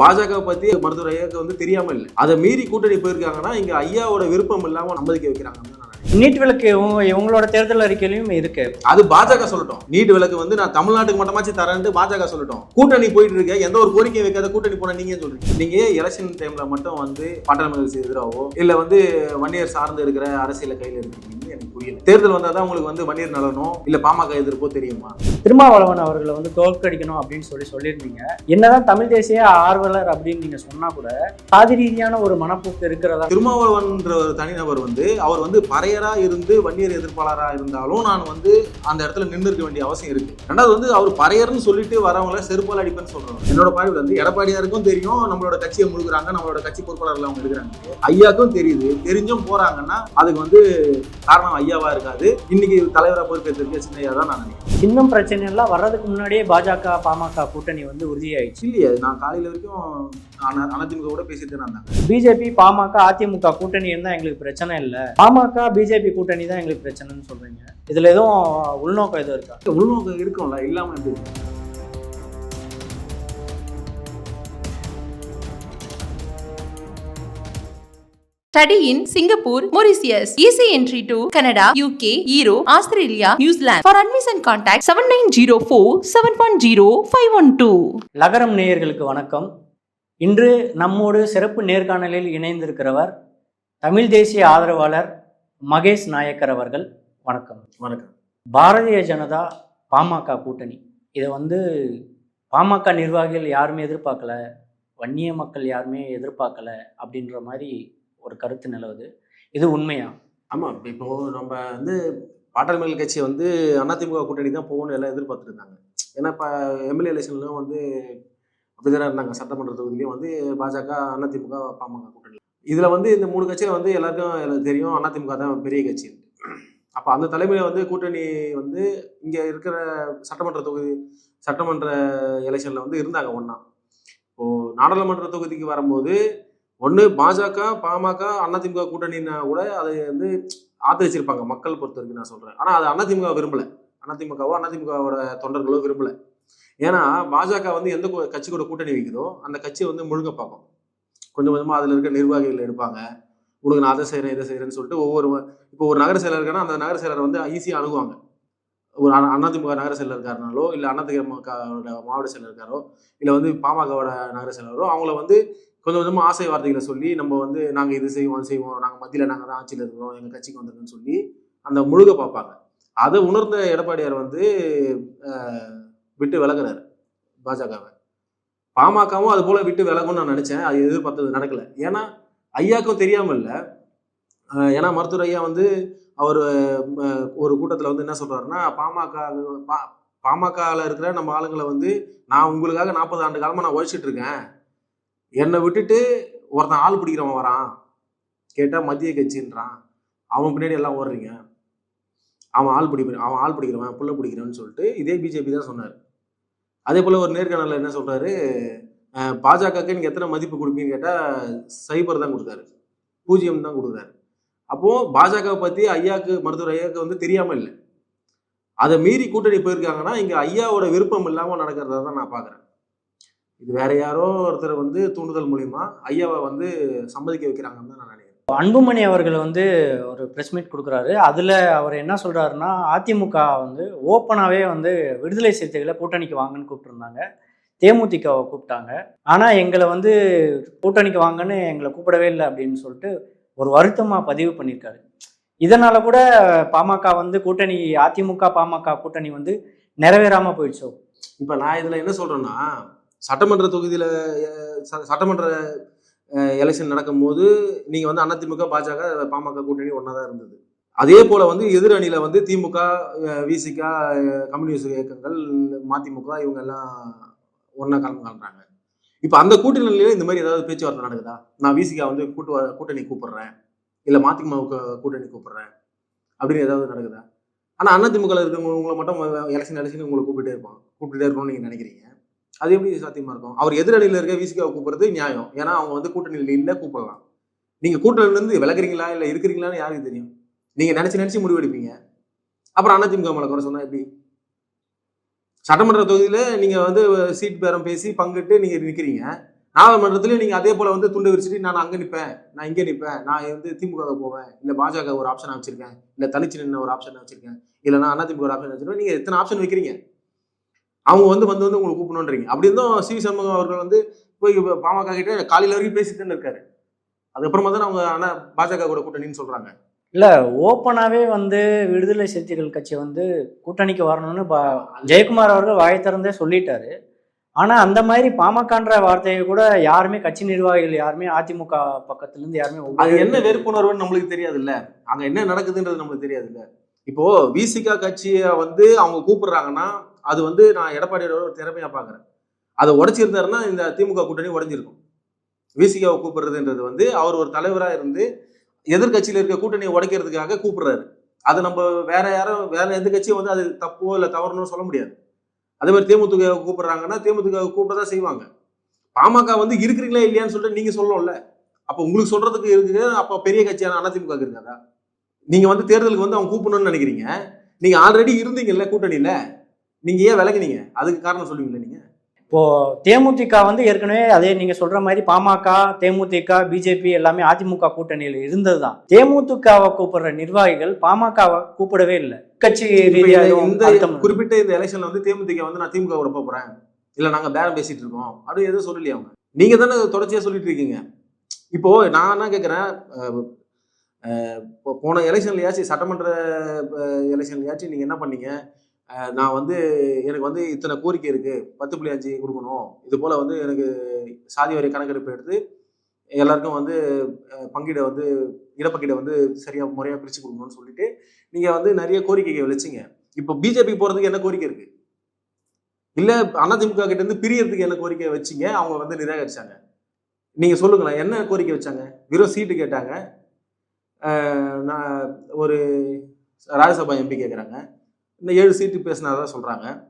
பாஜக பத்தி மருத்துவர் ஐயாவுக்கு வந்து தெரியாம இல்லை. அதை மீறி கூட்டணி போயிருக்காங்கன்னா இங்க ஐயாவோட விருப்பம் இல்லாம நம்பிக்கை வைக்கிறாங்க. நீட் விளக்கு இவங்க இவங்களோட தேர்தல் அறிக்கையிலும் இருக்கு. அது பாஜக சொல்லட்டும். நீட் விலக்கு வந்து நான் தமிழ்நாட்டுக்கு மட்டுமாச்சு தரேன்ட்டு பாஜக சொல்லட்டும். கூட்டணி போயிட்டு இருக்க எந்த ஒரு கோரிக்கை வைக்காத கூட்டணி போனா நீங்க சொல்றீங்க? நீங்க எலெக்ஷன் டைம்ல மட்டும் வந்து பாட்டாளி மக்களுக்கு எதிராகவோ இல்ல வந்து வன்னியர் சார்ந்து இருக்கிற அரசியல கையில இருக்கீங்கன்னு எனக்கு புரியல. தேர்தல் வந்தாதான் உங்களுக்கு வந்து வன்னியர் நலனோ இல்ல பாமக எதிர்ப்போ தெரியுமா? திருமாவளவன் அவர்களை வந்து தோற்கடிக்கணும் அப்படின்னு சொல்லி சொல்லியிருந்தீங்க. என்னதான் தமிழ் தேசிய ஆர்வலர் அப்படின்னு நீங்க சொன்னா கூட சாதி ரீதியான ஒரு மனப்போக்கு இருக்கிறதா? திருமாவளவன்ற ஒரு தனிநபர் வந்து அவர் வந்து பறையரா இருந்து வன்னியர் எதிர்ப்பாளரா இருந்தாலும் நான் வந்து அந்த இடத்துல நின்று இருக்க வேண்டிய அவசியம் இருக்கு. ரெண்டாவது வந்து அவர் பறையர்னு சொல்லிட்டு வரவங்கள செருப்பால் அடிப்பேன்னு சொல்றாங்க என்னோட பார்வையில் வந்து எடப்பாடியாருக்கும் தெரியும் நம்மளோட கட்சியை முழுகுறாங்க நம்மளோட கட்சி பொறுப்பாளர்கள் அவங்க எடுக்கிறாங்க. ஐயாக்கும் தெரியுது. தெரிஞ்சும் போறாங்கன்னா அதுக்கு வந்து காரணம் ஐயாவா இருக்காது. இன்னைக்கு தலைவரா பொறுப்பேற்றிருக்க சின்னையா தான் நான் நினைக்கிறேன். இன்னும் பிரச்சனை எல்லாம் வர்றதுக்கு முன்னாடியே பாஜக பாமக கூட்டணி வந்து உறுதியாயிடுச்சு. இல்லையே நான் காலையில வரைக்கும் அதிமுக கூட பேசிட்டு இருந்தாங்க. பிஜேபி பாமக அதிமுக கூட்டணி இருந்தா எங்களுக்கு பிரச்சனை இல்லை. பாமக பிஜேபி கூட்டணி தான் எங்களுக்கு பிரச்சனைன்னு சொல்றீங்க இதுல எதுவும் உள்நோக்கம் எதுவும் இருக்கா உள்நோக்கம் இருக்கும்ல இல்லாம எப்படி இருக்கும்? Study in Singapore, Mauritius. Easy entry to Canada, UK, Europe, Australia, New Zealand. For admission contact 7904 710 512. லகரம் நேயர்களுக்கு வணக்கம் இன்று நம்மோடு சிறப்பு நேர்காணலில் இணைந்திருக்கிறவர் தமிழ் தேசிய ஆதரவாளர் மகேஷ் நாயக்கர் அவர்கள் வணக்கம். வணக்கம். பாரதிய ஜனதா பாமக கூட்டணி. இதை வந்து பாமக நிர்வாகிகள் யாருமே எதிர்பார்க்கல வன்னிய மக்கள் யாருமே எதிர்பார்க்கல அப்படின்ற மாதிரி ஒரு கருத்து நிலவுது. இது உண்மையா? ஆமா இப்போ நம்ம வந்து பாட்டாளி மக்கள் கட்சி வந்து அதிமுக கூட்டணி தான் போகணும்னு எல்லாம் எதிர்பார்த்துட்டு இருந்தாங்க. ஏன்னா இப்போ எம்எல்ஏ எலெக்ஷன்லாம் வந்து அப்படிதானே இருந்தாங்க. சட்டமன்ற தொகுதியிலையும் வந்து பாஜக அதிமுக பாமக இதில் வந்து இந்த மூணு கட்சியில் வந்து எல்லாருக்கும் எனக்கு தெரியும். அதிமுக தான் பெரிய கட்சி. அப்போ அந்த தலைமையில் வந்து கூட்டணி வந்து இங்கே இருக்கிற சட்டமன்ற தொகுதி சட்டமன்ற எலெக்ஷனில் வந்து இருந்தாங்க ஒன்றா இப்போது நாடாளுமன்ற தொகுதிக்கு வரும்போது ஒன்று பாஜக பாமக அதிமுக கூட்டணின்னா கூட அதை வந்து ஆதரிச்சிருப்பாங்க. மக்கள் பொறுத்த வரைக்கும் நான் சொல்கிறேன் ஆனால் அது அதிமுக விரும்பலை. அதிமுகவோ அதிமுகவோட தொண்டர்களோ விரும்பலை. ஏன்னா பாஜக வந்து எந்த கட்சி கூட கூட்டணி வைக்குதோ அந்த கட்சியை வந்து முழுங்க பார்க்கும். கொஞ்சம் கொஞ்சமாக அதில் இருக்க நிர்வாகிகள் எடுப்பாங்க. உனக்கு நான் அதை செய்கிறேன் இதை செய்கிறேன்னு சொல்லிட்டு ஒவ்வொரு இப்போ ஒரு நகர செயலர் இருக்கான்னா அந்த நகர செயலரை வந்து ஈஸியாக அணுகுவாங்க. ஒரு அ- அதிமுக நகர செயலர் இருக்காருனாலோ இல்லை அதிமுக மாவட்ட செயலர் இருக்காரோ இல்லை வந்து பாமகவோட நகர செயலரோ அவங்கள வந்து கொஞ்சம் கொஞ்சமாக ஆசை வார்த்தைகளை சொல்லி நம்ம வந்து நாங்கள் இது செய்வோம் செய்வோம் நாங்கள் மத்தியில் நாங்கள் தான் ஆட்சியில் இருக்கிறோம் எங்கள் கட்சிக்கு வந்திருக்குன்னு சொல்லி அந்த முழுக பார்ப்பாங்க. அதை உணர்ந்த எடப்பாடியார் வந்து விட்டு விலகுறாரு பாஜகவை. பாமகவும் அது போல விட்டு விலகும்னு நான் நினைச்சேன். அது எதிர்பார்த்தது நடக்கல. ஏன்னா ஐயாக்கும் தெரியாம இல்லை. ஏன்னா மருத்துவர் ஐயா வந்து அவர் ஒரு கூட்டத்தில் வந்து என்ன சொல்றாருன்னா பாமக பா பாமகவில் இருக்கிற நம்ம ஆளுங்களை வந்து நான் உங்களுக்காக நாற்பது ஆண்டு காலமாக நான் உழைச்சிட்டு இருக்கேன். என்னை விட்டுட்டு ஒருத்தன் ஆள் பிடிக்கிறவன் வரான். கேட்டால் மத்திய கட்சின்றான். அவன் பின்னாடி எல்லாம் ஓடுறீங்க. அவன் ஆள் பிடிப்பான் அவன் ஆள் பிடிக்கிறவன் புள்ள பிடிக்கிறவன்னு சொல்லிட்டு இதே பிஜேபி தான் சொன்னார். அதே போல் ஒரு நேர்காணலில் என்ன சொல்கிறாரு பாஜகவுக்கு நீங்க எத்தனை மதிப்பு கொடுப்பீங்கன்னு கேட்டால் சைபர் தான் கொடுத்தாரு பூஜ்ஜியம் தான் கொடுக்குறாரு. அப்போது பாஜகவை பற்றி ஐயாவுக்கு மருத்துவர் ஐயாக்கு வந்து தெரியாமல் இல்லை. அதை மீறி கூட்டணி போயிருக்காங்கன்னா இங்கே ஐயாவோட விருப்பம் இல்லாமல் நடக்கிறதா தான் நான் பார்க்குறேன் இது வேற யாரோ ஒருத்தர் வந்து தூண்டுதல் மூலிமா ஐயாவை வந்து சம்மதிக்க வைக்கிறாங்கன்னு தான் நான் நினைக்கிறேன். அன்புமணி அவர்கள் வந்து ஒரு ப்ரெஸ் மீட் கொடுக்குறாரு. அதில் அவர் என்ன சொல்கிறாருன்னா அதிமுக வந்து ஓப்பனாகவே வந்து விடுதலை சிறுத்தைகளை கூட்டணிக்கு வாங்கன்னு கூப்பிட்டுருந்தாங்க. தேமுதிகவை கூப்பிட்டாங்க. ஆனால் எங்களை வந்து கூட்டணிக்கு வாங்கன்னு எங்களை கூப்பிடவே இல்லை அப்படின்னு சொல்லிட்டு ஒரு வருத்தமாக பதிவு பண்ணியிருக்காரு. இதனால் கூட பாமக வந்து கூட்டணி அதிமுக பாமக கூட்டணி வந்து நிறைவேறாமல் போயிடுச்சோ? இப்போ நான் இதில் என்ன சொல்கிறேன்னா சட்டமன்ற தொகுதியில் ச- சட்டமன்ற எலெக்ஷன் நடக்கும்போது நீங்கள் வந்து அதிமுக பாஜக பாமக கூட்டணி ஒன்றா தான் இருந்தது. அதே போல் வந்து எதிர் வந்து திமுக விசிக கம்யூனிஸ்ட் இயக்கங்கள் மதிமுக இவங்க எல்லாம் ஒன்றா கலந்து காண்றாங்க இப்போ அந்த கூட்டணியில இந்த மாதிரி ஏதாவது பேச்சுவார்த்தை நடக்குதா? நான் விசிகா வந்து கூட்டு கூட்டணி கூப்பிடுறேன். இல்லை மதிமுக கூட்டணி கூப்பிடுறேன். அப்படின்னு ஏதாவது நடக்குதா? ஆனால் அதிமுகவில் இருக்கிறவங்களை உங்களை மட்டும் எலெக்ஷன் எலெக்ஷன் உங்களை கூப்பிட்டே இருப்பான் கூப்பிட்டுட்டே இருக்கணும்னு நீங்கள் நினைக்கிறீங்க. அது எப்படி சாத்தியமா இருக்கும்? அவர் எதிரணியில இருக்க விசிகாவை கூப்பிடுறது நியாயம். ஏன்னா அவங்க வந்து கூட்டணியில் இல்லை கூப்பிடலாம். நீங்க கூட்டணியில இருந்து விலகுறீங்களா இல்ல இருக்கிறீங்களான்னு யாருக்கு தெரியும்? நீங்க நினைச்சு நினைச்சு முடிவெடுப்பீங்க அப்புறம் அதிமுக மேல குறை சொன்னா எப்படி? சட்டமன்ற தொகுதியில நீங்க வந்து சீட் பேரம் பேசி பங்கிட்டு நீங்க நிக்கிறீங்க. நாடாளுமன்றத்துலயும் நீங்க அதே போல வந்து துண்டு விரிச்சிட்டு நான் அங்க நிப்பேன். நான் இங்க நிப்பேன். நான் வந்து திமுக போவேன். இல்ல பாஜக ஒரு ஆப்ஷன் வச்சிருக்கேன். இல்ல தனிச்சு நின்ன ஒரு ஆப்ஷன் வச்சிருக்கேன். இல்லைன்னா அதிமுக ஒரு ஆப்ஷன் வச்சிருக்கேன். நீங்க எத்தனை ஆப்ஷன் வைக்கிறீங்க? அவங்க வந்து வந்து வந்து உங்களுக்கு கூப்பிடணுன்றீங்க. அப்படி இருந்தும் சி. சண்முகம் அவர்கள் வந்து போய் பாமக கிட்ட காலையில வரைக்கும் பேசிட்டு இருக்காரு. அதுக்கப்புறமா தான் அவங்க ஆனா பாஜக கூட கூட்டணின்னு சொல்றாங்க. இல்லை ஓப்பனாகவே வந்து விடுதலை சிறுத்தைகள் கட்சி வந்து கூட்டணிக்கு வரணும்னு பா ஜெயக்குமார் அவர்கள் வாயை திறந்தே சொல்லிட்டாரு. ஆனால் அந்த மாதிரி பாமகன்ற வார்த்தையை கூட யாருமே கட்சி நிர்வாகிகள் யாருமே அதிமுக பக்கத்துலேருந்து யாருமே அது. என்ன வெறுப்புணர்வுன்னு நம்மளுக்கு தெரியாது இல்ல அங்க என்ன நடக்குதுன்றது நம்மளுக்கு தெரியாது இல்ல இப்போ விசிகா கட்சியை வந்து அவங்க கூப்பிடுறாங்கன்னா அது வந்து நான் எடப்பாடியோட ஒரு திறமையாக பார்க்குறேன். அதை உடைச்சிருந்தாருன்னா இந்த திமுக கூட்டணி உடைஞ்சிருக்கும். விசிகாவை கூப்பிடுறதுன்றது வந்து அவர் ஒரு தலைவராக இருந்து எதிர்கட்சியில் இருக்க கூட்டணியை உடைக்கிறதுக்காக கூப்பிடுறாரு. அது நம்ம வேற யாரும் வேற எந்த கட்சியும் வந்து அது தப்போ இல்லை தவறுன்னு சொல்ல முடியாது. அதே மாதிரி தேமுதிக கூப்பிடுறாங்கன்னா தேமுதிக கூப்பிடதான் செய்வாங்க. பாமக வந்து இருக்கிறீங்களா இல்லையான்னு சொல்லிட்டு நீங்க சொல்லணும்ல. அப்போ உங்களுக்கு சொல்றதுக்கு இருக்குது அப்போ பெரிய கட்சியான அதிமுக இருக்காதா? நீங்க வந்து தேர்தலுக்கு வந்து அவங்க கூப்பிடணும்னு நினைக்கிறீங்க. நீங்க ஆல்ரெடி இருந்தீங்கல்ல கூட்டணியில. நீங்க ஏன் விலகுனீங்க? அதுக்கு காரணம் சொல்லுவீங்களா நீங்க? இப்போ தேமுதிக வந்து ஏற்கனவே அதே நீங்க சொல்ற மாதிரி பாமக தேமுதிக பிஜேபி எல்லாமே அதிமுக கூட்டணியில் இருந்தது தான் தேமுதிகவை கூப்பிடுற நிர்வாகிகள் பாமகவை கூப்பிடவே இல்லை. கட்சி ரீதியாக இந்த குறிப்பிட்ட இந்த எலெக்ஷன்ல வந்து தேமுதிக வந்து நான் திமுக கூட போறேன். இல்ல நாங்க பேரம் பேசிட்டு இருக்கோம். அப்படின்னு எதுவும் சொல்லலையே அவங்க? நீங்க தானே தொடர்ச்சியா சொல்லிட்டு இருக்கீங்க. இப்போ நான் என்ன கேட்குறேன் போன எலெக்ஷன்லயாச்சும் சட்டமன்ற எலெக்ஷன்லயாச்சும் நீங்க என்ன பண்ணீங்க? நான் வந்து எனக்கு வந்து இத்தனை கோரிக்கை இருக்குது பத்து புள்ளி அஞ்சு கொடுக்கணும். இது போல் வந்து எனக்கு சாதி வாரி கணக்கெடுப்பு எடுத்து எல்லாருக்கும் வந்து பங்கீடை வந்து இடப்பங்கீடை வந்து சரியாக முறையாக பிரித்து கொடுக்கணும்னு சொல்லிட்டு நீங்கள் வந்து நிறைய கோரிக்கைகள் வச்சீங்க. இப்போ பிஜேபி போகிறதுக்கு என்ன கோரிக்கை இருக்குது இல்லை அதிமுக கிட்ட இருந்து பிரியறதுக்கு என்ன கோரிக்கை வச்சீங்க? அவங்க வந்து நிராகரிச்சாங்க. நீங்க சொல்லுங்களேன் என்ன கோரிக்கை வச்சாங்க? வெறும் சீட்டு கேட்டாங்க. நான் ஒரு ராஜ்யசபா எம்பி கேட்குறாங்க இந்த ஏழு சீட்டு பேசினதா சொல்றாங்க.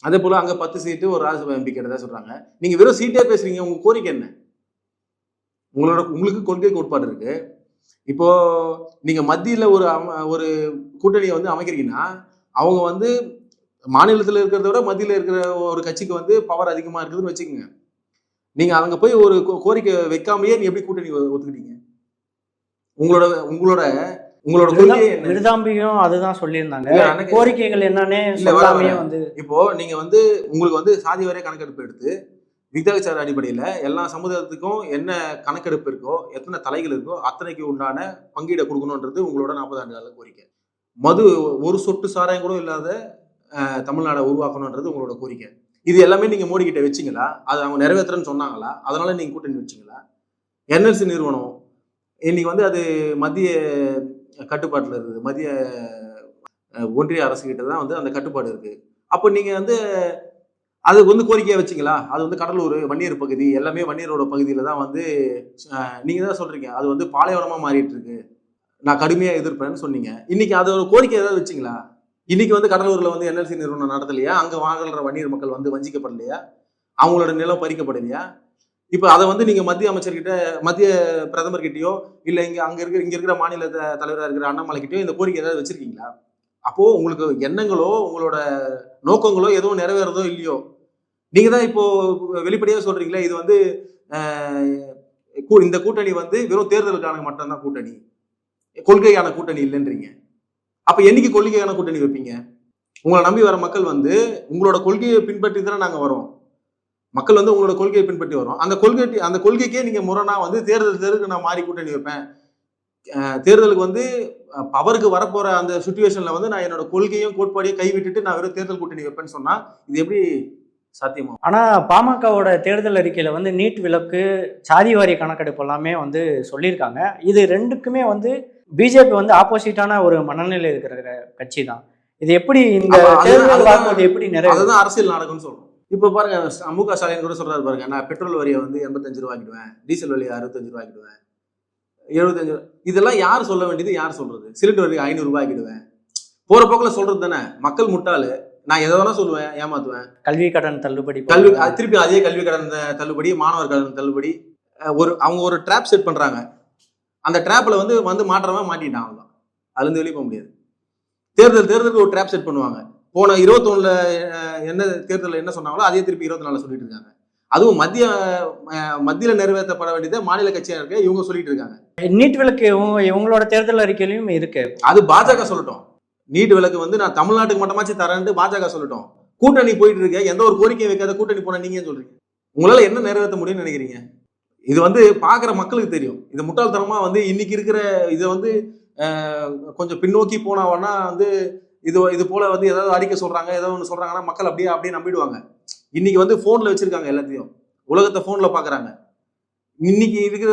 அதே போல அங்க பத்து சீட்டு ஒரு ராஜ்யசபா எம்பி கேட்டதா சொல்றாங்க. நீங்க வெறும் சீட்டே பேசுறீங்க உங்க கோரிக்கை என்ன? உங்களோட உங்களுக்கு கொள்கை கோட்பாடு இருக்கு. இப்போ நீங்க மத்தியில ஒரு ஒரு கூட்டணியை வந்து அமைக்கிறீங்கன்னா அவங்க வந்து மாநிலத்தில் இருக்கிறத விட மத்தியில் இருக்கிற ஒரு கட்சிக்கு வந்து பவர் அதிகமாக இருக்குதுன்னு வச்சுக்கோங்க. நீங்க அவங்க போய் ஒரு கோ- கோரிக்கை வைக்காமையே நீ எப்படி கூட்டணி ஒத்துக்கிட்டீங்க? உங்களோட உங்களோட உங்களோட விருதாம்பியும் அதுதான் சொல்லியிருந்தாங்க. கோரிக்கைகள் என்னன்னே சொல்லாமே. வந்து இப்போ நீங்க வந்து உங்களுக்கு வந்து சாதி வரை கணக்கெடுப்பு எடுத்து விகிதாச்சார அடிப்படையில எல்லா சமுதாயத்துக்கும் என்ன கணக்கெடுப்பு இருக்கோ எத்தனை தலைகள் இருக்கோ அத்தனைக்கு உண்டான பங்கீடை கொடுக்கணுன்றது உங்களோட நாற்பது ஆண்டு கால கோரிக்கை. மது ஒரு சொட்டு சாராயம் கூட இல்லாத தமிழ்நாடை உருவாக்கணுன்றது உங்களோட கோரிக்கை. இது எல்லாமே நீங்க மோடி கிட்ட வச்சீங்களா? அது அவங்க நிறைவேற்றுறேன்னு சொன்னாங்களா? அதனால நீங்க கூட்டணி வச்சீங்களா? என்எல்சி நிறுவனம் இன்னைக்கு வந்து அது மத்திய கட்டுப்பாட்டில் இருக்குது. மத்திய ஒன்றிய அரசு கிட்ட தான் வந்து அந்த கட்டுப்பாடு இருக்குது அப்போ நீங்கள் வந்து அது வந்து கோரிக்கையாக வச்சீங்களா? அது வந்து கடலூர் வன்னியர் பகுதி எல்லாமே வன்னியரோட பகுதியில் தான் வந்து நீங்கள் தான் சொல்கிறீங்க அது வந்து பாலைவனமாக மாறிட்டு இருக்கு. நான் கடுமையாக எதிர்ப்பேன்னு சொன்னீங்க. இன்னைக்கு அது கோரிக்கை ஏதாவது வச்சீங்களா? இன்னைக்கு வந்து கடலூரில் வந்து என்எல்சி நிறுவனம் நடத்தலையா? அங்கே வாழ்கிற வன்னியர் மக்கள் வந்து வஞ்சிக்கப்படலையா? அவங்களோட நிலம் பறிக்கப்படலையா? இப்போ அதை வந்து நீங்க மத்திய அமைச்சர்கிட்ட மத்திய பிரதமர் கிட்டயோ இல்ல இங்க அங்க இருக்கிற இங்க இருக்கிற மாநில தலைவராக இருக்கிற அண்ணாமலை கிட்டயோ இந்த கோரிக்கை ஏதாவது வச்சிருக்கீங்களா? அப்போ உங்களுக்கு எண்ணங்களோ உங்களோட நோக்கங்களோ எதுவும் நிறைவேறதோ இல்லையோ? நீங்க தான் இப்போ வெளிப்படையா சொல்றீங்களே இது வந்து கூ- இந்த கூட்டணி வந்து வெறும் தேர்தலுக்கான மட்டும்தான் கூட்டணி. கொள்கையான கூட்டணி இல்லைன்றீங்க. அப்ப என்னைக்கு கொள்கையான கூட்டணி வைப்பீங்க? உங்களை நம்பி வர மக்கள் வந்து உங்களோட கொள்கையை பின்பற்றி தானே நாங்க வரோம். மக்கள் வந்து உங்களோட கொள்கையை பின்பற்றி வரோம். அந்த கொள்கை அந்த கொள்கைக்கே நீங்க முரணா வந்து தேர்தல் தேர்தலுக்கு நான் மாறி கூட்டணி வைப்பேன். தேர்தலுக்கு வந்து பவருக்கு வரப்போற அந்த சுச்சுவேஷன்ல வந்து நான் என்னோட கொள்கையும் கோட்பாடையும் கைவிட்டுட்டு நான் வெறும் தேர்தல் கூட்டணி வைப்பேன்னு சொன்னா இது எப்படி சாத்தியமா ஆனா பாமகவோட தேர்தல் அறிக்கையில வந்து நீட் விலக்கு சாதி வாரிய கணக்கெடுப்பு எல்லாமே வந்து சொல்லியிருக்காங்க. இது ரெண்டுக்குமே வந்து பிஜேபி வந்து ஆப்போசிட்டான ஒரு மனநிலை இருக்கிற கட்சி தான் இது எப்படி இந்த தேர்தல். வாக்குறுதி எப்படி நிறைவேறும்? அதுதான் அரசியல் நாடகம்னு சொல்றோம். இப்ப பாருங்க மு க ஸ்டாலின் கூட சொல்றாரு பாருங்க. நான் பெட்ரோல் வரியை வந்து எண்பத்தஞ்சு ரூபாய்க்கிடுவேன் டீசல் வரியை அறுபத்தஞ்சு ரூபாய்க்கிடுவேன் எழுபத்தஞ்சு இதெல்லாம் யார் சொல்ல வேண்டியது யார் சொல்றது? சிலிண்டர் வரி ஐநூறு ரூபாய்க்கிடுவேன் போற போக்குல சொல்றது தானே? மக்கள் முட்டாளு. நான் எதை வேணா சொல்லுவேன் ஏமாத்துவேன். கல்வி கடன் தள்ளுபடி கல்வி திருப்பி அதே கல்வி கடன் தள்ளுபடி மாணவர் கடன் தள்ளுபடி ஒரு அவங்க ஒரு ட்ராப் செட் பண்றாங்க. அந்த ட்ராப்ல வந்து வந்து மாற்றவன் மாட்டிட்டான் அவன் அதுல இருந்து வெளியே போக முடியாது. தேர்தல் தேர்தலுக்கு ஒரு ட்ராப் செட் பண்ணுவாங்க. போன இருபத்தொன்னுல என்ன தேர்தலில் என்ன சொன்னாங்களோ அதே திருப்பி இருபத்தி நாலுல சொல்லிட்டு இருக்காங்க. அதுவும் மத்திய மத்தியில நிறைவேற்றப்பட வேண்டியதை மாநில கட்சியா இருக்க இவங்க சொல்லிட்டு இருக்காங்க. நீட் விளக்கு இவங்க- இவங்களோட தேர்தல் அறிக்கையிலும் இருக்கு. அது பாஜக சொல்லட்டும். நீட் விலக்கு வந்து நான் தமிழ்நாட்டுக்கு மட்டுமாச்சு தரேன்ட்டு பாஜக சொல்லட்டும். கூட்டணி போயிட்டு இருக்க எந்த ஒரு கோரிக்கையும் வைக்காத கூட்டணி போன நீங்க சொல்றீங்க? உங்களால என்ன நிறைவேற்ற முடியும்னு நினைக்கிறீங்க? இது வந்து பாக்குற மக்களுக்கு தெரியும். இது முட்டாள்தனமா வந்து இன்னைக்கு இருக்கிற இதை வந்து கொஞ்சம் பின்னோக்கி போனாவன்னா வந்து இது இது போல வந்து ஏதாவது அறிக்கை சொல்றாங்க ஏதோ ஒன்று சொல்றாங்கன்னா மக்கள் அப்படியே அப்படியே நம்பிடுவாங்க. இன்னைக்கு வந்து ஃபோன்ல வச்சிருக்காங்க எல்லாத்தையும். உலகத்தை ஃபோன்ல பாக்குறாங்க. இன்னைக்கு இருக்கிற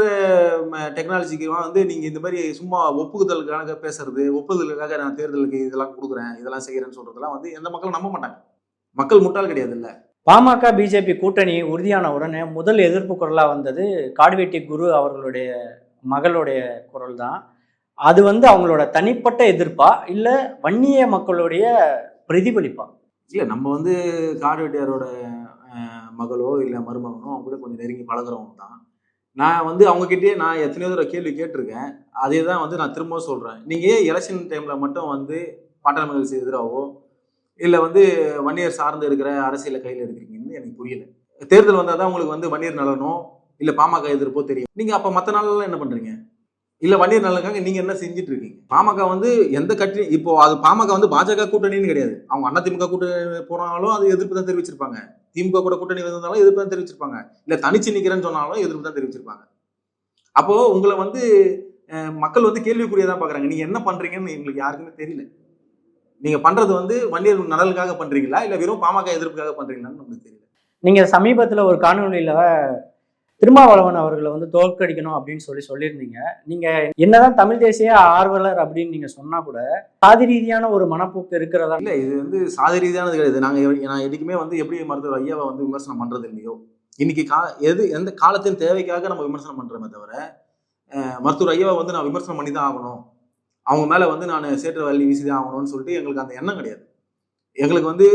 டெக்னாலஜிக்குலாம் வந்து நீங்க இந்த மாதிரி சும்மா ஒப்புதலுக்காக பேசுறது ஒப்புதலுக்காக நான் தேர்தலுக்கு இதெல்லாம் கொடுக்குறேன் இதெல்லாம் செய்யறேன்னு சொல்றதெல்லாம் வந்து எந்த மக்களும் நம்ப மாட்டாங்க. மக்கள் முட்டாள் கிடையாது இல்ல. பாமக பிஜேபி கூட்டணி உறுதியான உடனே முதல் எதிர்ப்பு குரலா வந்தது காடுவெட்டி குரு அவர்களுடைய மகளுடைய குரல் தான் அது வந்து அவங்களோட தனிப்பட்ட எதிர்ப்பா இல்லை வன்னிய மக்களுடைய பிரதிபலிப்பா? இல்லை நம்ம வந்து காடு வெட்டியாரோட மகளோ இல்லை மருமகனோ அவங்க கூட கொஞ்சம் நெருங்கி பழகிறவங்க தான். நான் வந்து அவங்கக்கிட்டே நான் எத்தனையோ தடவை கேள்வி கேட்டிருக்கேன். அதே தான் வந்து நான் திரும்பவும் சொல்கிறேன் நீங்கள் ஏன் எலெக்ஷன் டைமில் மட்டும் வந்து பாட்டாள மகிழ்ச்சி எதிராகவோ இல்லை வந்து வன்னியர் சார்ந்து இருக்கிற அரசியலை கையில் எடுக்கிறீங்கன்னு எனக்கு புரியல. தேர்தல் வந்தால் தான் உங்களுக்கு வந்து வன்னியர் நலனோ இல்லை பாமக எதிர்ப்போ தெரியும். நீங்கள் அப்போ மற்ற நாளெல்லாம் என்ன பண்ணுறீங்க இல்ல வன்னியர் நலனுக்காக நீங்க என்ன செஞ்சுட்டு இருக்கீங்க பாமக வந்து எந்த கட்சி இப்போ அது பாமக வந்து பாஜக கூட்டணின்னு கிடையாது. அவங்க அண்ணா திமுக கூட்டணி போனாலும் அது எதிர்ப்பு தான் தெரிவிச்சிருப்பாங்க. திமுக கூட கூட்டணி வந்திருந்தாலும் எதிர்ப்பு தான் தெரிவிச்சிருப்பாங்க. இல்ல தனிச்சு நிக்கிறேன்னு சொன்னாலும் எதிர்ப்பு தான் தெரிவிச்சிருப்பாங்க. அப்போ உங்களை வந்து மக்கள் வந்து கேள்விக்குரியதான் பாக்குறாங்க. நீங்க என்ன பண்றீங்கன்னு எங்களுக்கு யாருக்குமே தெரியல. நீங்க பண்றது வந்து வன்னியர் நலனுக்காக பண்றீங்களா? இல்ல வெறும் பாமக எதிர்ப்புக்காக பண்றீங்களான்னு நமக்கு தெரியல. நீங்க சமீபத்துல ஒரு காணொலியில திருமாவளவன் அவர்களை வந்து தோற்கடிக்கணும் அப்படின்னு சொல்லி சொல்லியிருந்தீங்க. நீங்க என்னதான் தமிழ் தேசிய ஆர்வலர் அப்படின்னு நீங்க சொன்னா கூட சாதி ரீதியான ஒரு மனப்போக்கு இருக்கிறதா? இல்ல இது வந்து சாதி ரீதியானது கிடையாது. நாங்க நான் எதுக்குமே வந்து எப்படி மருத்துவர் ஐயாவை வந்து விமர்சனம் பண்றது இல்லையோ? இன்னைக்கு கா எது எந்த காலத்தின் தேவைக்காக நம்ம விமர்சனம் பண்றோமே தவிர மருத்துவர் ஐயாவை வந்து நான் விமர்சனம் பண்ணி தான் ஆகணும். அவங்க மேல வந்து நான் சேற்று வள்ளி வீசி தான் ஆகணும்னு சொல்லிட்டு எங்களுக்கு அந்த எண்ணம் கிடையாது. எங்களுக்கு வந்து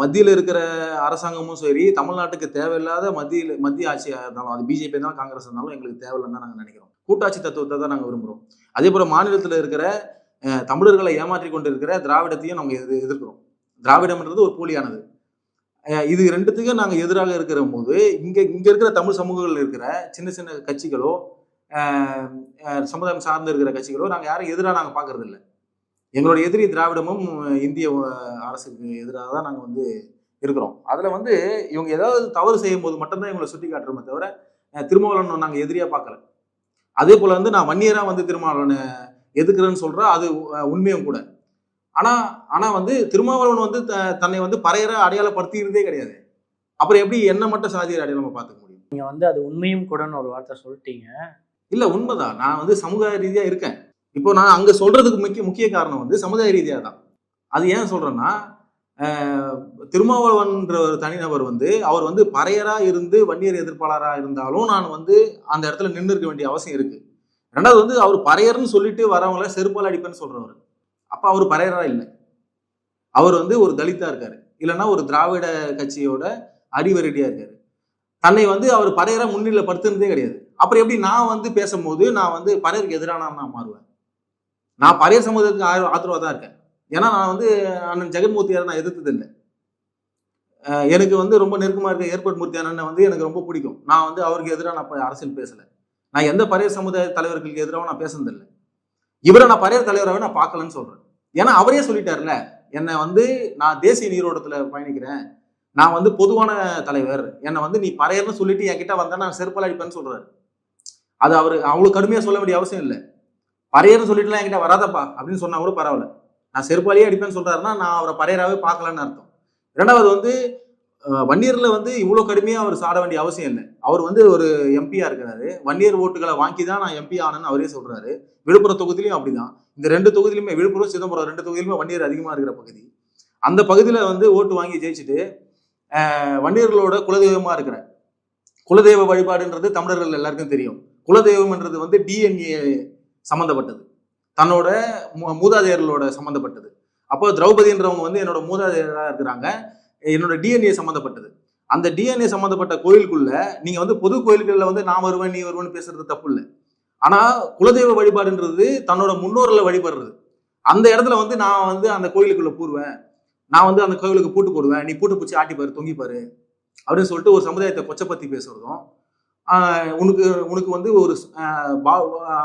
மத்தியில் இருக்கிற அரசாங்கமும் சரி தமிழ்நாட்டுக்கு தேவையில்லாத மத்தியில் மத்திய ஆட்சியாக இருந்தாலும் அது பிஜேபி இருந்தாலும் காங்கிரஸ் இருந்தாலும் எங்களுக்கு தேவையில்லைன்னு தான் நாங்கள் நினைக்கிறோம். கூட்டாட்சி தத்துவத்தை தான் நாங்கள் விரும்புகிறோம் அதே போல் மாநிலத்தில் இருக்கிற தமிழர்களை ஏமாற்றி கொண்டு இருக்கிற திராவிடத்தையும் நாங்கள் எது எதிர்க்கிறோம். திராவிடம்ன்றது ஒரு போலியானது. இது ரெண்டுத்துக்கும் நாங்கள் எதிராக இருக்கிற போது இங்கே இங்கே இருக்கிற தமிழ் சமூகங்கள் இருக்கிற சின்ன சின்ன கட்சிகளோ சமுதாயம் சார்ந்து இருக்கிற கட்சிகளோ நாங்கள் யாரும் எதிராக நாங்கள் பார்க்கறதில்லை. எங்களோட எதிரி திராவிடமும் இந்திய அரசுக்கு எதிராக தான் நாங்கள் வந்து இருக்கிறோம். அதில் வந்து இவங்க ஏதாவது தவறு செய்யும் போது மட்டும்தான் இவங்களை சுட்டி காட்டுறோமே தவிர திருமாவளவன் நாங்கள் எதிரியாக பார்க்கல. அதே போல் வந்து நான் வன்னியராக வந்து திருமாவளவனை எதுக்குறேன்னு சொல்கிறேன் அது உண்மையும் கூட. ஆனா ஆனா வந்து திருமாவளவன் வந்து த- தன்னை வந்து பறையற அடையாளப்படுத்திக்கிறதே கிடையாது. அப்புறம் எப்படி என்ன மட்டும் சாதியர் அடையாளமா பார்த்துக்க முடியும்? நீங்க வந்து அது உண்மையும் கூடன்னு ஒரு வார்த்தை சொல்லிட்டீங்க. இல்ல உண்மைதான். நான் வந்து சமுதாய ரீதியா இருக்கேன். இப்போ நான் அங்கே சொல்றதுக்கு முக்கிய முக்கிய காரணம் வந்து சமுதாய ரீதியாக தான். அது ஏன் சொல்றேன்னா திருமாவளவன்ற ஒரு தனிநபர் வந்து அவர் வந்து பறையரா இருந்து வன்னியர் எதிர்ப்பாளராக இருந்தாலும் நான் வந்து அந்த இடத்துல நின்று இருக்க வேண்டிய அவசியம் இருக்கு. ரெண்டாவது வந்து அவர் பறையர்னு சொல்லிட்டு வரவங்கள செருப்பால் அடிப்பேன்னு சொல்றவர். அப்போ அவர் பறையரா இல்லை. அவர் வந்து ஒரு தலித்தா இருக்காரு. இல்லைன்னா ஒரு திராவிட கட்சியோட அடிவரடியா இருக்காரு. தன்னை வந்து அவர் பறையரா முன்னிலை படுத்துனதே கிடையாது. அப்புறம் எப்படி நான் வந்து பேசும்போது நான் வந்து பறையருக்கு எதிரான நான் மாறுவேன்? நான் பழைய சமூகத்துக்கு ஆதரவு- ஆதரவாக தான் இருக்கேன். ஏன்னா நான் வந்து அண்ணன் ஜெகன்மூர்த்தியாரை நான் எதிர்த்ததில்லை. எனக்கு வந்து ரொம்ப நெருக்கமாக இருக்க ஏர்போர்ட் மூர்த்தி அண்ணனை வந்து எனக்கு ரொம்ப பிடிக்கும். நான் வந்து அவருக்கு எதிராக நான் அரசியல் பேசலை. நான் எந்த பழைய சமுதாய தலைவர்களுக்கு எதிராக நான் பேசுனதில்லை. இவரை நான் பறையர் தலைவராகவே நான் பார்க்கலன்னு சொல்கிறேன் ஏன்னா அவரே சொல்லிட்டார்ல என்னை வந்து நான் தேசிய நீரோட்டத்தில் பயணிக்கிறேன். நான் வந்து பொதுவான தலைவர். என்னை வந்து நீ பறையர்னு சொல்லிட்டு என்கிட்ட வந்தா நான் செருப்பால் அடிப்பேன்னு சொல்றாரு. அது அவர் அவ்வளவு கடுமையா சொல்ல வேண்டிய அவசியம் இல்லை. பறையர்னு சொல்லிட்டுலாம் என்கிட்ட வராதப்பா அப்படின்னு சொன்னா கூட பரவாயில்ல. நான் செருப்பாலேயே அடிப்பேன்னு சொல்றாருன்னா நான் அவரை பறையராகவே பார்க்கலான்னு அர்த்தம். ரெண்டாவது வந்து வன்னியரில் வந்து இவ்வளோ கடுமையாக அவர் சாட வேண்டிய அவசியம் இல்லை. அவர் வந்து ஒரு எம்பியா இருக்கிறாரு. வன்னியர் ஓட்டுகளை வாங்கி தான் நான் எம்பி ஆனேன்னு அவரே சொல்கிறாரு விழுப்புரம் தொகுதியிலையும் அப்படிதான். இந்த ரெண்டு தொகுதியிலுமே விழுப்புரம் சிதம்பரம் ரெண்டு தொகுதியிலுமே வன்னியர் அதிகமாக இருக்கிற பகுதி. அந்த பகுதியில் வந்து ஓட்டு வாங்கி ஜெயிச்சுட்டு வன்னியர்களோட குலதெய்வமாக இருக்கிற குலதெய்வ வழிபாடுன்றது தமிழர்கள் எல்லாருக்கும் தெரியும். குலதெய்வம்ன்றது வந்து டிஎன்ஏ சம்மந்தப்பட்டது தன்னோட மூ- மூதாதையர்களோட சம்மந்தப்பட்டது அப்போ திரௌபதின்றவங்க வந்து என்னோட மூதாதையராக இருக்கிறாங்க. என்னோட டிஎன்ஏ சம்மந்தப்பட்டது அந்த டிஎன்ஏ சம்மந்தப்பட்ட கோயிலுக்குள்ள நீங்க வந்து பொது கோயில்களில் வந்து நான் வருவேன் நீ வருவேன்னு பேசுறது தப்பு இல்லை. ஆனா குலதெய்வ வழிபாடுன்றது தன்னோட முன்னோர்களை வழிபடுறது. அந்த இடத்துல வந்து நான் வந்து அந்த கோயிலுக்குள்ள பூருவேன். நான் வந்து அந்த கோயிலுக்கு பூட்டு போடுவேன். நீ பூட்டு பூச்சி ஆட்டிப்பாரு தொங்கிப்பாரு அப்படின்னு சொல்லிட்டு ஒரு சமுதாயத்தை கொச்சப்படுத்தி பேசுறதும் உனக்கு உனக்கு வந்து ஒரு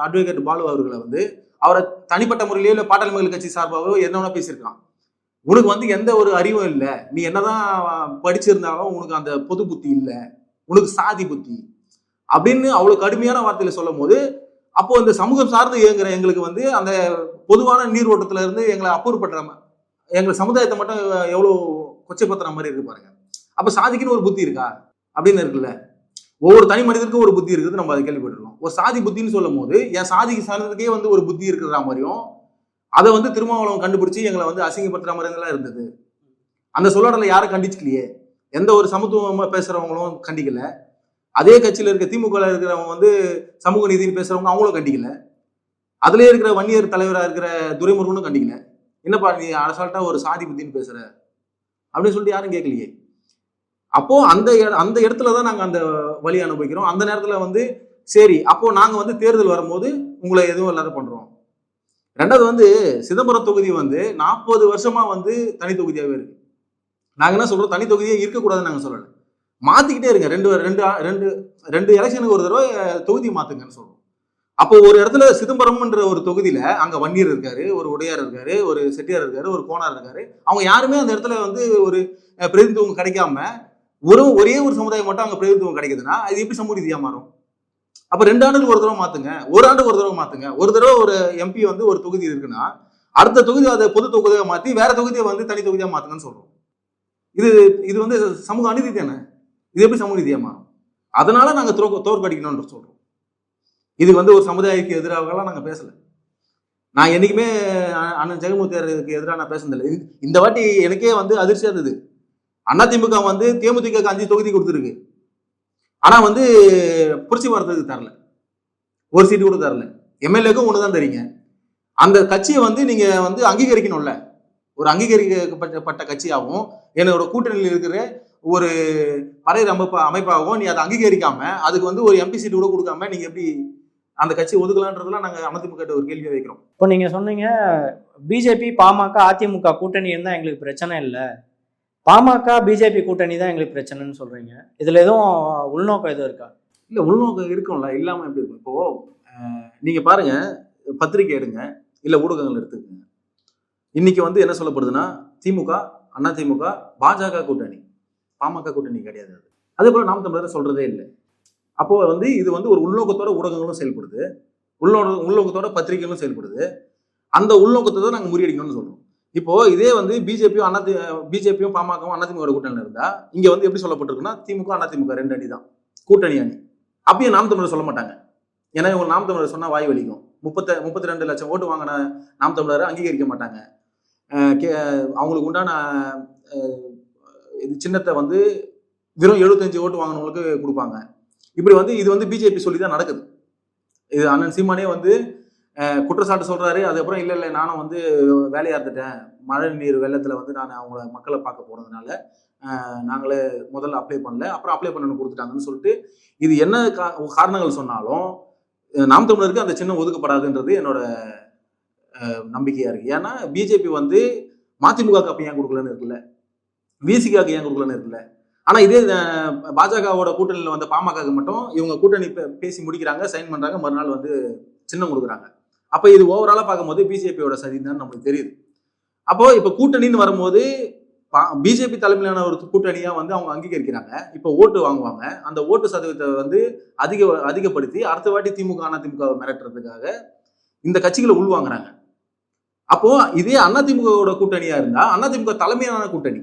அட்வொகேட் பாலு அவர்களை வந்து அவரை தனிப்பட்ட முறையிலேயோ இல்லை பாட்டாளி மக்கள் கட்சி சார்பாகவோ என்ன பேசியிருக்கான் உனக்கு வந்து எந்த ஒரு அறிவும் இல்லை. நீ என்னதான் படிச்சிருந்தாலும் உனக்கு அந்த பொது புத்தி இல்லை. உனக்கு சாதி புத்தி. அப்படின்னு அவ்வளவு கடுமையான வார்த்தையில சொல்லும் போது அப்போ இந்த சமூகம் சார்ந்து இயங்குற எங்களுக்கு வந்து அந்த பொதுவான நீர் ஓட்டத்துல இருந்து எங்களை அப்புறப்படுற எங்களை சமுதாயத்தை மட்டும் எவ்வளவு கொச்சைப்படுத்துற மாதிரி இருக்கு பாருங்க. அப்ப சாதிக்குன்னு ஒரு புத்தி இருக்கா? அப்படின்னு இருக்குல்ல. ஒவ்வொரு தனி மனிதனுக்கும் ஒரு புத்தி இருக்குது நம்ம அதை கேள்விப்பட்டிருக்கோம். ஒரு சாதி புத்தின்னு சொல்லும் போது என் சாதிக்கு சார்ந்ததுக்கே வந்து ஒரு புத்தி இருக்கிற மாதிரியும் அதை வந்து திருமாவளவன் கண்டுபிடிச்சு எங்களை வந்து அசிங்கப்படுத்துற மாதிரிலாம் இருந்தது. அந்த சொல்லடலை யாரும் கண்டிச்சுக்கலையே. எந்த ஒரு சமத்துவமா பேசுறவங்களும் கண்டிக்கல. அதே கட்சியில இருக்க திமுக இருக்கிறவங்க வந்து சமூக நீதினு பேசுறவங்க அவங்களும் கண்டிக்கல. அதுல இருக்கிற வன்னியர் தலைவராக இருக்கிற துரைமுருகனும் கண்டிக்கல. என்னப்பா நீ அரசால்ட்டா ஒரு சாதி புத்தின்னு பேசுற? அப்படின்னு சொல்லிட்டு யாரும் கேட்கலையே. அப்போ அந்த இட- அந்த இடத்துல தான் நாங்கள் அந்த வழி அனுபவிக்கிறோம். அந்த நேரத்தில் வந்து சரி அப்போ நாங்கள் வந்து தேர்தல் வரும்போது உங்களை எதுவும் இல்லாத பண்ணுறோம் ரெண்டாவது வந்து சிதம்பரம் தொகுதி வந்து நாற்பது வருஷமா வந்து தனி தொகுதியாகவே இருக்கு. நாங்கள் என்ன சொல்றோம்? தனி தொகுதியே இருக்கக்கூடாதுன்னு நாங்கள் சொல்லலை. மாத்திக்கிட்டே இருங்க. ரெண்டு ரெண்டு ஆ- ரெண்டு ரெண்டு எலெக்ஷனுக்கு ஒரு தடவை தொகுதி மாத்துங்கன்னு சொல்றோம். அப்போ ஒரு இடத்துல சிதம்பரம்ன்ற ஒரு தொகுதியில அங்க வன்னியர் இருக்காரு ஒரு உடையார் இருக்காரு ஒரு செட்டியார் இருக்காரு ஒரு கோனார் இருக்காரு. அவங்க யாருமே அந்த இடத்துல வந்து ஒரு பிரதிநிதித்துவம் கிடைக்காம ஒரு ஒரே ஒரு சமுதாயம் மட்டும் அங்க பிரதிநிதித்துவம் கிடைக்குதுன்னா அது எப்படி சமூக ரீதியா மாறும்? அப்ப ரெண்டு ஆண்டுக்கு ஒரு தடவை மாத்துங்க. ஒரு ஆண்டு ஒரு தடவை மாத்துங்க. ஒரு தடவை ஒரு எம்பி வந்து ஒரு தொகுதி இருக்குன்னா அடுத்த தொகுதி அதை பொது தொகுதியாக மாத்தி வேற தொகுதியை வந்து தனி தொகுதியா மாத்துங்கன்னு சொல்றோம். இது இது வந்து சமூக அநீதி தானே? இது எப்படி சமூக ரீதியா மாறும்? அதனால நாங்க தோற்க தோற்கடிக்கணும்னு சொல்றோம். இது வந்து ஒரு சமுதாயத்துக்கு எதிராகலாம் நாங்க பேசல. நான் என்னைக்குமே அண்ணன் ஜெகமூர்த்தியாருக்கு எதிராக நான் பேசுனதில்லை. இந்த- இந்த வாட்டி எனக்கே வந்து அதிர்ச்சியா இருந்தது. அதிமுக வந்து தேமுதிக அஞ்சு தொகுதி கொடுத்துருக்கு. ஆனா வந்து புரட்சி வரதுக்கு தரல. ஒரு சீட்டு கூட தரல. எம்எல்ஏக்கும் ஒன்று தான் தரீங்க. அந்த கட்சியை வந்து நீங்க வந்து அங்கீகரிக்கணும்ல. ஒரு அங்கீகரிக்கப்பட்ட கட்சியாகவும் என்னோட கூட்டணியில் இருக்கிற ஒரு பறையர் அமைப்பு அமைப்பாகவும் நீ அதை அங்கீகரிக்காம அதுக்கு வந்து ஒரு எம்பி சீட்டு கூட கொடுக்காம நீங்க எப்படி அந்த கட்சி ஒதுக்கலான்றதுலாம் நாங்க அதிமுக ஒரு கேள்வியை வைக்கிறோம். இப்போ நீங்க சொன்னீங்க பிஜேபி பாமக அதிமுக கூட்டணி இருந்தா எங்களுக்கு பிரச்சனை இல்லை. பாமக பிஜேபி கூட்டணி தான் எங்களுக்கு பிரச்சனைன்னு சொல்றீங்க. இதுல எதுவும் உள்நோக்கம் எதுவும் இருக்கா? இல்ல உள்நோக்கம் இருக்கும்ல இல்லாம எப்படி இருக்கும்? இப்போ நீங்கள் நீங்க பாருங்க பத்திரிக்கை எடுங்க இல்ல ஊடகங்கள் எடுத்துக்கோங்க. இன்னைக்கு வந்து என்ன சொல்லப்படுதுன்னா திமுக அண்ணா திமுக பாஜக கூட்டணி. பாமக கூட்டணி கிடையாது அது. அதே போல நாம் தமிழர் சொல்றதே இல்லை. அப்போ வந்து இது வந்து ஒரு உள்நோக்கத்தோட ஊடகங்களும் செயல்படுது. உள்நோக்க உள்நோக்கத்தோட பத்திரிகைகளும் செயல்படுது. அந்த உள்நோக்கத்தை தான் நாங்கள் முறியடிக்கணும்னு சொல்றோம். இப்போ இதே வந்து பிஜேபியும் அண்ணா பிஜேபியும் பாமகவும் அதிமுக கூட்டணி இருந்தா இங்க வந்து எப்படி சொல்லப்பட்டிருக்குன்னா திமுக அதிமுக ரெண்டு அணி தான். கூட்டணி அணி. அப்பயும் நாம் தமிழர் சொல்ல மாட்டாங்க. ஏன்னா இவங்க நாம் தமிழர் சொன்னா வாய் வலிக்கும். முப்பத்த முப்பத்தி ரெண்டு லட்சம் ஓட்டு வாங்கின நாம் தமிழரை அங்கீகரிக்க மாட்டாங்க. கே- அவங்களுக்கு உண்டான இது சின்னத்தை வந்து வெறும் எழுபத்தஞ்சு ஓட்டு வாங்கினவங்களுக்கு கொடுப்பாங்க. இப்படி வந்து இது வந்து பிஜேபி சொல்லி தான் நடக்குது. இது அண்ணன் சீமானே வந்து குற்றச்சாட்டு சொல்றாரு. அதுக்கப்புறம் இல்லை இல்லை நானும் வந்து வேலையா இருந்துட்டேன் மழை நீர் வெள்ளத்தில் வந்து நான் அவங்கள மக்களை பார்க்க போனதுனால நாங்களே முதல்ல அப்ளை பண்ணல. அப்புறம் அப்ளை பண்ணணும் கொடுத்துட்டாங்கன்னு சொல்லிட்டு இது என்ன கா- காரணங்கள் சொன்னாலும் நாம் தமிழருக்கு அந்த சின்னம் ஒதுக்கப்படாதுன்றது என்னோட நம்பிக்கையாக இருக்குது இருக்கு. ஏன்னா பிஜேபி வந்து மதிமுக அப்போ ஏன் கொடுக்கலன்னு இருக்குல்ல. விசிகாக்கு ஏன் கொடுக்கலன்னு இருக்குல்ல. ஆனா இதே பாஜகவோட கூட்டணியில் வந்த பாமகக்கு மட்டும் இவங்க கூட்டணி பேசி முடிக்கிறாங்க சைன் பண்றாங்க மறுநாள் வந்து சின்னம் கொடுக்குறாங்க. அப்போ இது ஓவராலாக பார்க்கும்போது பிஜேபியோட சதி தான் நம்மளுக்கு தெரியுது. அப்போ இப்போ கூட்டணின்னு வரும்போது பிஜேபி தலைமையிலான ஒரு கூட்டணியாக வந்து அவங்க அங்கீகரிக்கிறாங்க. இப்போ ஓட்டு வாங்குவாங்க. அந்த ஓட்டு சதவீதத்தை வந்து அதிக அதிகப்படுத்தி அடுத்த வாட்டி திமுக அதிமுக மிரட்டுறதுக்காக இந்த கட்சிகளை உள்வாங்குறாங்க. அப்போ இதே அதிமுகவோட கூட்டணியா இருந்தா அதிமுக தலைமையிலான கூட்டணி.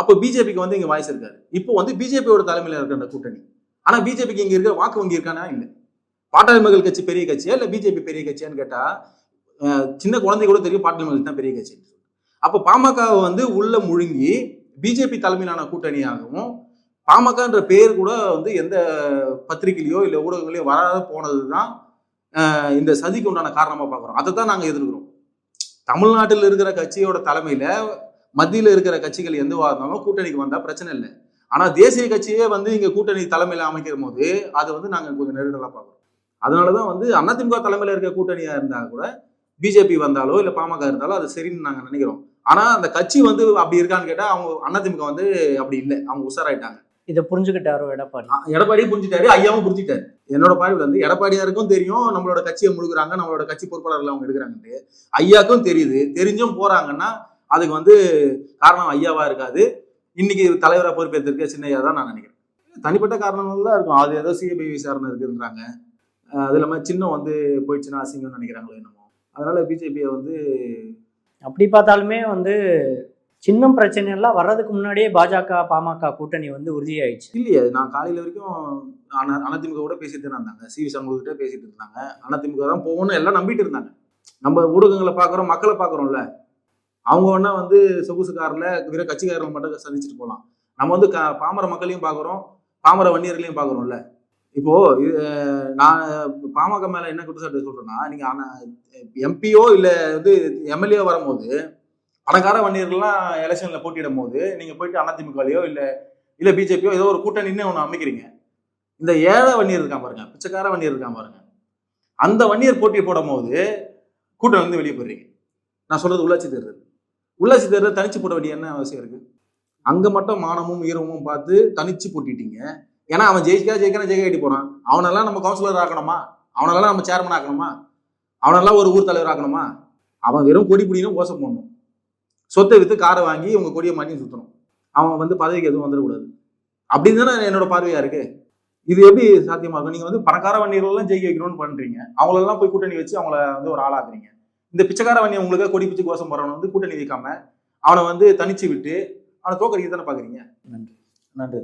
அப்போ பிஜேபிக்கு வந்து இங்க வாய்ஸ் இருக்காது. இப்போ வந்து பிஜேபியோட தலைமையில இருக்கிற அந்த கூட்டணி. ஆனா பிஜேபிக்கு இங்க இருக்கிற வாக்கு வங்கி இருக்கானா? இல்லை. பாட்டாளி மக்கள் கட்சி பெரிய கட்சியா இல்ல பிஜேபி பெரிய கட்சியான்னு கேட்டா சின்ன குழந்தை கூட தெரியும் பாட்டாளி மக்கள் தான் பெரிய கட்சி அப்போ பாமகவை வந்து உள்ள முழுங்கி பிஜேபி தலைமையிலான கூட்டணியாகவும் பாமகன்ற பேர் கூட வந்து எந்த பத்திரிகையிலையோ இல்ல ஊடகங்களையோ வராத போனது தான் இந்த சதிக்கு உண்டான காரணமா பார்க்குறோம் அதை தான் நாங்க எதிர்க்கிறோம். தமிழ்நாட்டில் இருக்கிற கட்சியோட தலைமையில மத்தியில இருக்கிற கட்சிகள் எதுவாக இருந்தாலும் கூட்டணிக்கு வந்தா பிரச்சனை இல்லை. ஆனா தேசிய கட்சியே வந்து இங்க கூட்டணி தலைமையில அமைக்கிற போது அது வந்து நாங்க கொஞ்சம் நெருடலா பார்க்குறோம் அதனாலதான் வந்து அதிமுக தலைமையில இருக்க கூட்டணியா இருந்தா கூட பிஜேபி வந்தாலோ இல்ல பாமக இருந்தாலோ அது சரின்னு நாங்க நினைக்கிறோம். ஆனா அந்த கட்சி வந்து அப்படி இருக்கான்னு கேட்டா அவங்க அதிமுக வந்து அப்படி இல்லை. அவங்க உஷாராயிட்டாங்க. இதை புரிஞ்சுக்கிட்டாரோ எடப்பாடி? எடப்பாடி புரிஞ்சுட்டாரு ஐயாவும் புரிஞ்சுட்டாரு. என்னோட பார்வையில் வந்து எடப்பாடியாருக்கும் தெரியும் நம்மளோட கட்சியை முழுகுறாங்க நம்மளோட கட்சி பொறுப்பாளர்கள் அவங்க எடுக்கிறாங்கன்ட்டு. ஐயாக்கும் தெரியுது தெரிஞ்சும் போறாங்கன்னா அதுக்கு வந்து காரணம் ஐயாவா இருக்காது. இன்னைக்கு தலைவரா பொறுப்பேற்றிருக்க சின்னையா தான் நான் நினைக்கிறேன். தனிப்பட்ட காரணங்கள் தான் இருக்கும். அது ஏதோ சிபிஐ விசாரணை இருக்குன்றாங்க. அது இல்லாமல் சின்னம் வந்து போயிடுச்சுன்னா அசிங்கம்னு நினைக்கிறாங்களோ என்னமோ. அதனால பிஜேபியை வந்து அப்படி பார்த்தாலுமே வந்து சின்னம் பிரச்சனை எல்லாம் வர்றதுக்கு முன்னாடியே பாஜக பாமக கூட்டணி வந்து உறுதியாயிடுச்சு. இல்லையே நான் காலையில வரைக்கும் அன- அதிமுக கூட பேசிட்டு இருந்தாங்க. சி வி சண்முகத்திட்ட பேசிட்டு இருந்தாங்க. அதிமுக தான் போகணும்னு எல்லாம் நம்பிட்டு இருந்தாங்க. நம்ம ஊடகங்களை பார்க்குறோம் மக்களை பார்க்குறோம்ல. அவங்க வேணா வந்து சொகுசு காரில் வெறும் கட்சிக்காரர்கள் மட்டும் சந்திச்சுட்டு போகலாம். நம்ம வந்து க பாமர மக்களையும் பார்க்குறோம் பாமர வன்னியர்களையும் பார்க்குறோம்ல. இப்போ நான் பாமக மேல என்ன குற்றச்சாட்டு சொல்றேன்னா நீங்க எம்பியோ இல்ல வந்து எம்எல்ஏ வரும்போது பணக்கார வன்னியர்கள்லாம் எலெக்ஷன்ல போட்டியிடும் போது நீங்க போயிட்டு அதிமுகலையோ இல்ல இல்ல பிஜேபியோ ஏதோ ஒரு கூட்டணின்னு ஒன்று அமைக்கிறீங்க. இந்த ஏழை வன்னியர் இருக்கான் பாருங்க பிச்சைக்கார வன்னியர் இருக்கான் பாருங்க. அந்த வன்னியர் போட்டி போடும் போது கூட்டணி வந்து வெளியே போயிடுறீங்க. நான் சொல்றது உள்ளாட்சி தேர்தல். உள்ளாட்சி தேர்தல் தனிச்சு போட வேண்டிய என்ன அவசியம் இருக்கு? அங்க மட்டும் மானமும் ஈரமும் பார்த்து தனிச்சு போட்டிட்டீங்க. ஏன்னா அவன் ஜெயிக்கா ஜெயிக்கிறா ஜெயிக்க கட்டி போறான். அவனெல்லாம் நம்ம கவுன்சிலர் ஆக்கணுமா? அவனெல்லாம் நம்ம சேர்மன் ஆக்கணுமா? அவனெல்லாம் ஒரு ஊர் தலைவர் ஆக்கணுமா? அவன் வெறும் கொடி பிடினும் மோசம் போடணும். சொத்தை வித்து காரை வாங்கி இவங்க கொடியை மாட்டி சுத்தணும். அவன் வந்து பதவிக்கு எதுவும் வந்துடக்கூடாது. அப்படின்னு தானே என்னோட பார்வையா இருக்கு. இது எப்படி சாத்தியமாகும் நீங்க வந்து பணக்கார வண்டிகளெல்லாம் ஜெயிக்க வைக்கணும்னு பண்றீங்க. அவங்களெல்லாம் போய் கூட்டணி வச்சு அவங்கள வந்து ஒரு ஆளாக்குறீங்க. இந்த பிச்சைக்கார வண்டியை உங்களுக்கு கொடி பிச்சு கோஷம் போறவன் வந்து கூட்டணி வைக்காம அவனை வந்து தனிச்சு விட்டு அவனை தோக்கடிக்க தானே பாக்குறீங்க? நன்றி. நன்றி.